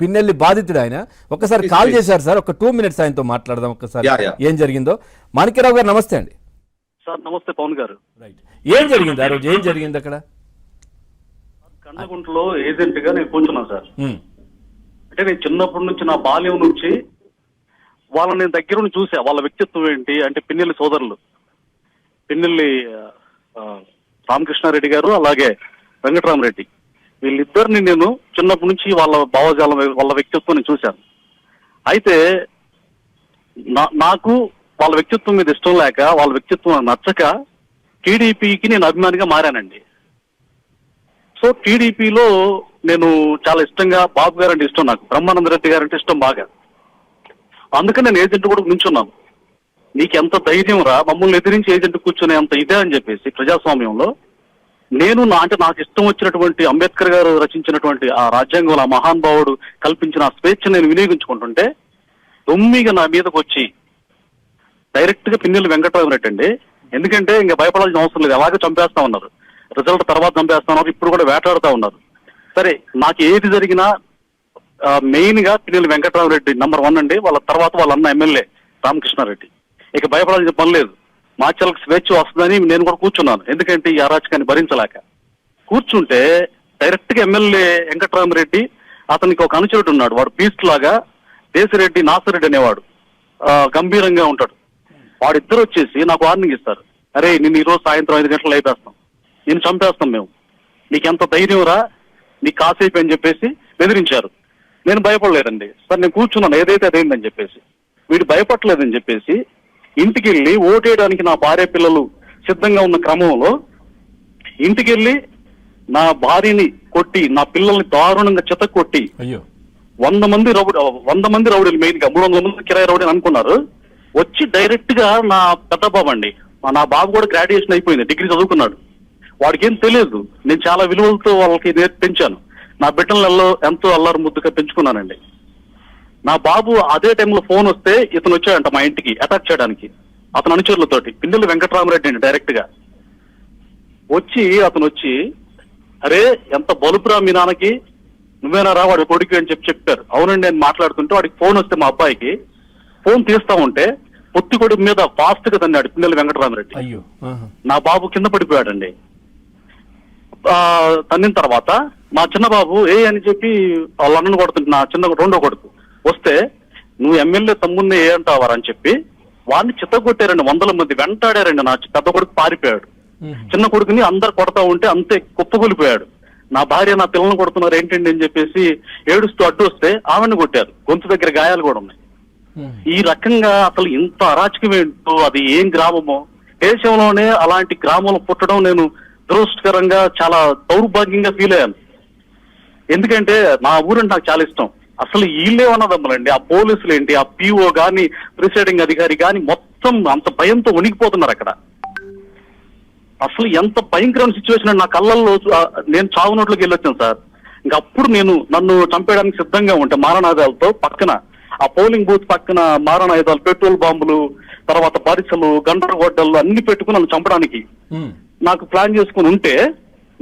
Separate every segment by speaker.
Speaker 1: పిన్నెల్లి బాధితుడు ఆయన. ఒకసారి కాల్ చేశారు సార్. ఒక టూ మినిట్స్ ఆయనతో మాట్లాడదాం ఒకసారి. ఏం జరిగిందో. మాణిక్యరావు గారు నమస్తే అండి.
Speaker 2: సార్ నమస్తే పవన్ గారు.
Speaker 1: రైట్ ఏం జరిగింది? ఆ రోజు ఏం జరిగింది అక్కడ?
Speaker 2: కండగుంటలో ఏజెంట్గా నేను కూర్చున్నాను సార్.
Speaker 1: ఉమ్,
Speaker 2: అంటే నేను చిన్నప్పటి నుంచి నా బాల్యం నుంచి వాళ్ళని నేను దగ్గర నుండి చూసా. వాళ్ళ వ్యక్తిత్వం ఏంటి? అంటే పిన్నెల్లి సోదరులు. పిన్నెల్లి రామకృష్ణారెడ్డి గారు అలాగే వెంకటరామరెడ్డి. వీళ్ళిద్దరిని నేను చిన్నప్పటి నుంచి వాళ్ళ భావజాలం వాళ్ళ వ్యక్తిత్వం నేను చూశాను. అయితే నా- నాకు వాళ్ళ వ్యక్తిత్వం మీద ఇష్టం లేక వాళ్ళ వ్యక్తిత్వం నచ్చక టీడీపీకి నేను అభిమానిగా మారానండి. సో టీడీపీలో నేను చాలా ఇష్టంగా బాబు గారు అంటే ఇష్టం నాకు బ్రహ్మానంద రెడ్డి గారు అంటే ఇష్టం బాగా. అందుకని నేను ఏజెంట్ కూడా నుంచున్నాను. నీకు ఎంత ధైర్యం రా మమ్మల్ని ఎదిరించి ఏజెంట్ కూర్చునే అంత ఇదే అని చెప్పేసి ప్రజాస్వామ్యంలో నేను నా అంటే నాకు ఇష్టం వచ్చినటువంటి అంబేద్కర్ గారు రచించినటువంటి ఆ రాజ్యాంగంలో ఆ మహానుభావుడు కల్పించిన ఆ స్వేచ్ఛ నేను వినియోగించుకుంటుంటే దొమ్మిగా నా మీదకి వచ్చి డైరెక్ట్గా పిన్నెల్లి వెంకటరామరెడ్డి అండి ఎందుకంటే ఇంకా భయపడాల్సిన అవసరం లేదు. అలాగే చంపేస్తా ఉన్నారు. రిజల్ట్ తర్వాత చంపేస్తా ఉన్నారు. ఇప్పుడు కూడా వేటాడుతా ఉన్నారు. సరే నాకు ఏది జరిగినా మెయిన్గా వెంకటరావు వెంకటరామరెడ్డి నంబర్ వన్ అండి. వాళ్ళ తర్వాత వాళ్ళ అన్న ఎమ్మెల్యే రామకృష్ణారెడ్డి. ఇక భయపడాల్సిన పని లేదు. మాచలకు స్వేచ్ఛ వస్తుందని నేను కూడా కూర్చున్నాను. ఎందుకంటే ఈ అరాచకాన్ని భరించలేక. కూర్చుంటే డైరెక్ట్గా ఎమ్మెల్యే వెంకటరామరెడ్డి అతనికి ఒక అనుచరుడు ఉన్నాడు. వాడు బీస్ట్ లాగా దేశరెడ్డి నాసరెడ్డి అనేవాడు. గంభీరంగా ఉంటాడు. వాడిద్దరు వచ్చేసి నాకు వార్నింగ్ ఇస్తారు. అరే నిన్ను ఈ రోజు సాయంత్రం ఐదు గంటలు అయిపోస్తాం నేను చంపేస్తాం మేము. నీకెంత ధైర్యం రా నీకు కాసేపు అని చెప్పేసి బెదిరించారు. నేను భయపడలేదండి. సార్ నేను కూర్చున్నాను. ఏదైతే అదేందని చెప్పేసి. వీడు భయపడలేదని చెప్పేసి ఇంటికి వెళ్ళి ఓటేయడానికి నా భార్య పిల్లలు సిద్ధంగా ఉన్న క్రమంలో ఇంటికి వెళ్ళి నా భార్యని కొట్టి నా పిల్లల్ని దారుణంగా చిత కొట్టి వంద మంది రౌడీ వంద మంది రౌడీలు మెయిన్గా మూడు వందల మంది కిరాయి రౌడీ అనుకున్నారు. వచ్చి డైరెక్ట్గా నా పెద్ద బాబు అండి నా బాబు కూడా గ్రాడ్యుయేషన్ అయిపోయింది డిగ్రీ చదువుకున్నాడు. వాడికి ఏం తెలియదు నేను చాలా విలువలతో వాళ్ళకి పెంచాను నా బిడ్డలలో ఎంతో అల్లారు ముద్దుగా పెంచుకున్నానండి. నా బాబు అదే టైంలో ఫోన్ వస్తే ఇతను వచ్చాడంట మా ఇంటికి అటాక్ చేయడానికి అతను అనుచరులతోటి పిన్నెల్లి వెంకటరామరెడ్డి అండి డైరెక్ట్గా వచ్చి అతను వచ్చి అరే ఎంత బలుపురా మీ నాన్నకి నువ్వేనా రా వాడి కొడుకు అని చెప్పి చెప్పారు. అవునండి నేను మాట్లాడుతుంటే వాడికి ఫోన్ వస్తే మా అబ్బాయికి ఫోన్ తీస్తా ఉంటే పొత్తి కొడుకు మీద ఫాస్ట్గా తన్నాడు పిన్నెల్లి వెంకటరామరెడ్డి.
Speaker 1: అయ్యో ఆహా.
Speaker 2: నా బాబు కింద పడిపోయాడండి. ఆ, తన్నిన తర్వాత మా చిన్న బాబు ఏ అని చెప్పి వాళ్ళ అన్నను కొడుతుంటే నా చిన్న రెండో కొడుకు వస్తే నువ్వు ఎమ్మెల్యే తమ్ముడిని ఏ అంటావారా అని చెప్పి వాడిని చిత్తగొట్టారండి వందల మంది వెంటాడారండి నా పెద్ద కొడుకు పారిపోయాడు. చిన్న కొడుకుని అందరు కొడతా ఉంటే అంతే కుప్పగొలిపోయాడు నా భార్య నా పిల్లల్ని కొడుతున్నారు ఏంటండి అని చెప్పేసి ఏడుస్తూ అడ్డు వస్తే ఆవిడని కొట్టారు. గొంతు దగ్గర గాయాలు కూడా ఉన్నాయి. ఈ రకంగా అసలు ఇంత అరాచకం ఏంటో అది ఏం గ్రామమో? దేశంలోనే అలాంటి గ్రామంలో పుట్టడం నేను దురదృష్టకరంగా చాలా దౌర్భాగ్యంగా ఫీల్ అయ్యాను. ఎందుకంటే నా ఊరంటే నాకు చాలా ఇష్టం. అసలు వీళ్ళే ఉన్నదమ్మలండి. ఆ పోలీసులు ఏంటి? ఆ పిఓ గాని ప్రిసైడింగ్ అధికారి గాని మొత్తం అంత భయంతో వణికిపోతున్నారు అక్కడ. అసలు ఎంత భయంకరమైన సిచ్యువేషన్ నా కళ్ళల్లో నేను చావునోట్లోకి వెళ్ళొచ్చాను సార్. ఇంకా అప్పుడు నేను నన్ను చంపేయడానికి సిద్ధంగా ఉంటే మారణాయుధాలతో పక్కన ఆ పోలింగ్ బూత్ పక్కన మారణాయుధాలు పెట్రోల్ బాంబులు తర్వాత పరిచలు గండ్రగొడ్డలు అన్ని పెట్టుకుని నన్ను చంపడానికి. నాకు ప్లాన్ చేసుకుని ఉంటే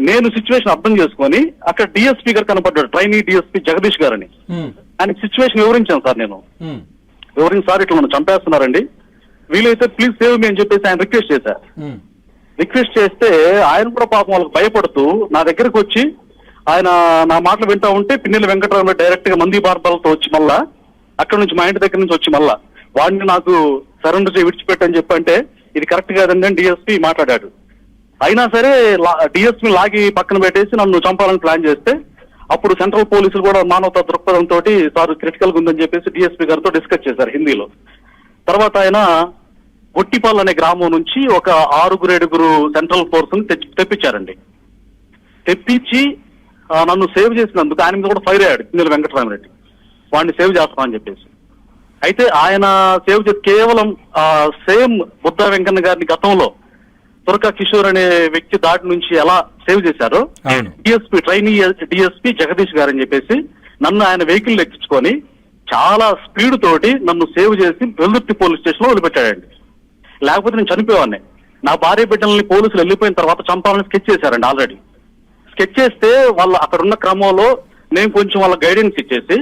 Speaker 2: నేను సిచ్యువేషన్ అర్థం చేసుకొని అక్కడ డిఎస్పీ గారు కనపడ్డాడు ట్రైనీ డిఎస్పీ జగదీష్ గారని
Speaker 1: ఉమ్.
Speaker 2: ఆయన సిచ్యువేషన్ వివరించాను సార్ నేను
Speaker 1: ఉమ్.
Speaker 2: వివరించి సార్ ఇట్లా నన్ను చంపేస్తున్నారండి వీలైతే ప్లీజ్ సేవ్ మీ అని చెప్పేసి ఆయన రిక్వెస్ట్ చేశారు
Speaker 1: ఉమ్.
Speaker 2: రిక్వెస్ట్ చేస్తే ఆయన కూడా పాపం వాళ్ళకి భయపడుతూ నా దగ్గరకు వచ్చి ఆయన నా మాటలు వింటా ఉంటే పిన్నెల వెంకటరామ డైరెక్ట్గా మంది బార్బలతో వచ్చి మళ్ళా అక్కడ నుంచి మా ఇంటి దగ్గర నుంచి వచ్చి మళ్ళా వాడిని నాకు సరెండర్ చేయి విడిచిపెట్టని చెప్పంటే ఇది కరెక్ట్ కాదండి అని డిఎస్పీ మాట్లాడాడు అయినా సరే డిఎస్పీ లాగి పక్కన పెట్టేసి నన్ను చంపాలని ప్లాన్ చేస్తే అప్పుడు సెంట్రల్ పోలీసులు కూడా మానవత దృక్పథంతో సార్ క్రిటికల్గా ఉందని చెప్పేసి డిఎస్పీ గారితో డిస్కస్ చేశారు హిందీలో. తర్వాత ఆయన గొట్టిపాల్ అనే గ్రామం నుంచి ఒక ఆరుగురు ఏడుగురు సెంట్రల్ ఫోర్స్ని తెచ్చి తెప్పించారండి. తెప్పించి నన్ను సేవ్ చేసినందుకు ఆయన మీద కూడా ఫైర్ అయ్యాడు పిన్నెల వెంకటరామరెడ్డి. వాడిని సేవ్ చేస్తామని చెప్పేసి. అయితే ఆయన సేవ్ చేసి కేవలం సేమ్ బుద్ధ వెంకన్న గారిని గతంలో తురక కిషోర్ అనే వ్యక్తి దాటి నుంచి ఎలా సేవ్ చేశారో. డిఎస్పీ ట్రైనీ డిఎస్పీ జగదీష్ గారు అని చెప్పేసి నన్ను ఆయన వెహికల్ ఎక్కించుకొని చాలా స్పీడ్ తోటి నన్ను సేవ్ చేసి వెల్లుర్తి పోలీస్ స్టేషన్లో వదిలిపెట్టాడండి. లేకపోతే నేను చనిపోయేవాడిని. నా భార్య బిడ్డల్ని పోలీసులు వెళ్ళిపోయిన తర్వాత చంపాలని స్కెచ్ చేశారండి ఆల్రెడీ. స్కెచ్ చేస్తే వాళ్ళ అక్కడ ఉన్న క్రమంలో నేను కొంచెం వాళ్ళ గైడెన్స్ ఇచ్చేసి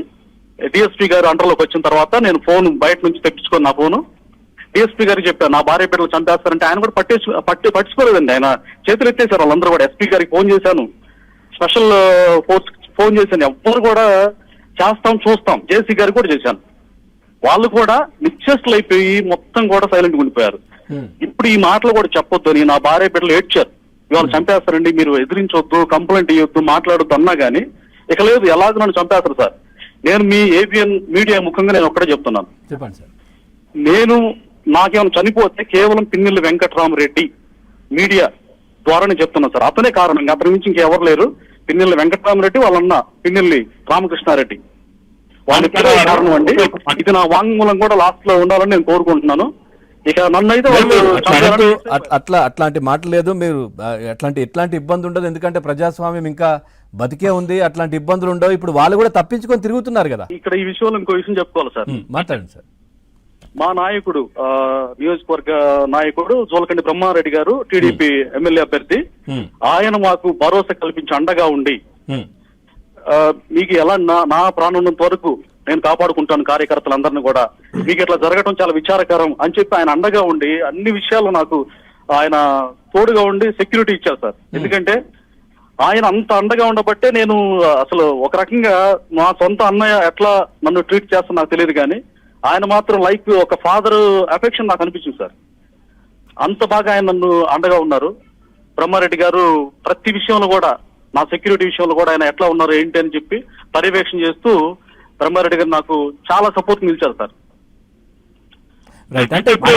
Speaker 2: డిఎస్పీ గారు అండర్లోకి వచ్చిన తర్వాత నేను ఫోన్ బయట నుంచి తెప్పించుకొని నా ఫోను డిఎస్పీ గారికి చెప్పాను. నా భార్య బిడ్డలు చంపేస్తారంటే ఆయన కూడా పట్టేసు పట్టి పట్టించుకోలేదండి ఆయన. చేతులు ఎత్తేసారు వాళ్ళందరూ కూడా. ఎస్పీ గారికి ఫోన్ చేశాను. స్పెషల్ ఫోర్స్ ఫోన్ చేశాను. ఎవ్వరు కూడా చేస్తాం చూస్తాం. జేసీ గారికి కూడా చేశాను. వాళ్ళు కూడా నిశ్చేష్టలు అయిపోయి మొత్తం కూడా సైలెంట్ ఉండిపోయారు. ఇప్పుడు ఈ మాటలు కూడా చెప్పొద్దని నా భార్య బిడ్డలు ఏడ్చారు. ఇవాళ చంపేస్తారండి మీరు ఎదిరించొద్దు కంప్లైంట్ ఇవ్వద్దు మాట్లాడొద్దు అన్నా గానీ ఇక లేదు ఎలాగో నన్ను చంపేస్తారు సార్. నేను మీ ఏబిఎన్ మీడియా ముఖంగా నేను ఒక్కడే చెప్తున్నాను.
Speaker 1: చెప్పండి సార్.
Speaker 2: నేను నాకేమైనా చనిపోతే కేవలం పిన్నెల్లి వెంకట్రామరెడ్డి మీడియా ద్వారానే చెప్తున్నా సార్. అతనే కారణం అతని నుంచి ఇంకెవరు లేరు. పిన్నెల్లి వెంకట్రామరెడ్డి వాళ్ళన్న పిన్నెల్లి రామకృష్ణారెడ్డి. వాళ్ళిద్దరే కారణం అండి. ఇది నా వాంగ్మూలం కూడా లాస్ట్లో ఉండాలని నేను కోరుకుంటున్నాను. ఇక నన్ను అయితే వాళ్ళు
Speaker 1: అట్లా అట్లాంటి మాటలు లేదు. మీరు అట్లాంటి ఎట్లాంటి ఇబ్బంది ఉండదు. ఎందుకంటే ప్రజాస్వామ్యం ఇంకా బతికే ఉంది. అట్లాంటి ఇబ్బందులు ఉండవు. ఇప్పుడు వాళ్ళు కూడా తప్పించుకొని తిరుగుతున్నారు కదా.
Speaker 2: ఇక్కడ ఈ విషయంలో ఇంకో విషయం చెప్పుకోవాలి సార్.
Speaker 1: మాట్లాడండి సార్.
Speaker 2: మా నాయకుడు నియోజకవర్గ నాయకుడు జోలకండి బ్రహ్మారెడ్డి గారు టీడీపీ ఎమ్మెల్యే అభ్యర్థి. ఆయన మాకు భరోసా కల్పించి అండగా ఉండి మీకు ఎలా నా నా ప్రాణం ఉన్నంత వరకు నేను కాపాడుకుంటాను కార్యకర్తలందరినీ కూడా. మీకు ఇట్లా జరగడం చాలా విచారకరం అని చెప్పి ఆయన అండగా ఉండి అన్ని విషయాలు నాకు ఆయన తోడుగా ఉండి సెక్యూరిటీ ఇచ్చారు సార్. ఎందుకంటే ఆయన అంత అండగా ఉండబట్టే నేను అసలు ఒక రకంగా మా సొంత అన్నయ్య ఎట్లా నన్ను ట్రీట్ చేస్తా నాకు తెలియదు కానీ ఆయన మాత్రం లైక్ ఒక ఫాదర్ అఫెక్షన్ నాకు అనిపించింది సార్. అంత బాగా ఆయన నన్ను అండగా ఉన్నారు. బ్రహ్మారెడ్డి గారు ప్రతి విషయంలో కూడా నా సెక్యూరిటీ విషయంలో కూడా ఆయన ఎట్లా ఉన్నారు ఏంటి అని చెప్పి పర్యవేక్షణ చేస్తూ బ్రహ్మారెడ్డి గారు నాకు చాలా సపోర్ట్ నిలిచారు సార్.
Speaker 1: రైట్ అంటే ఇప్పుడు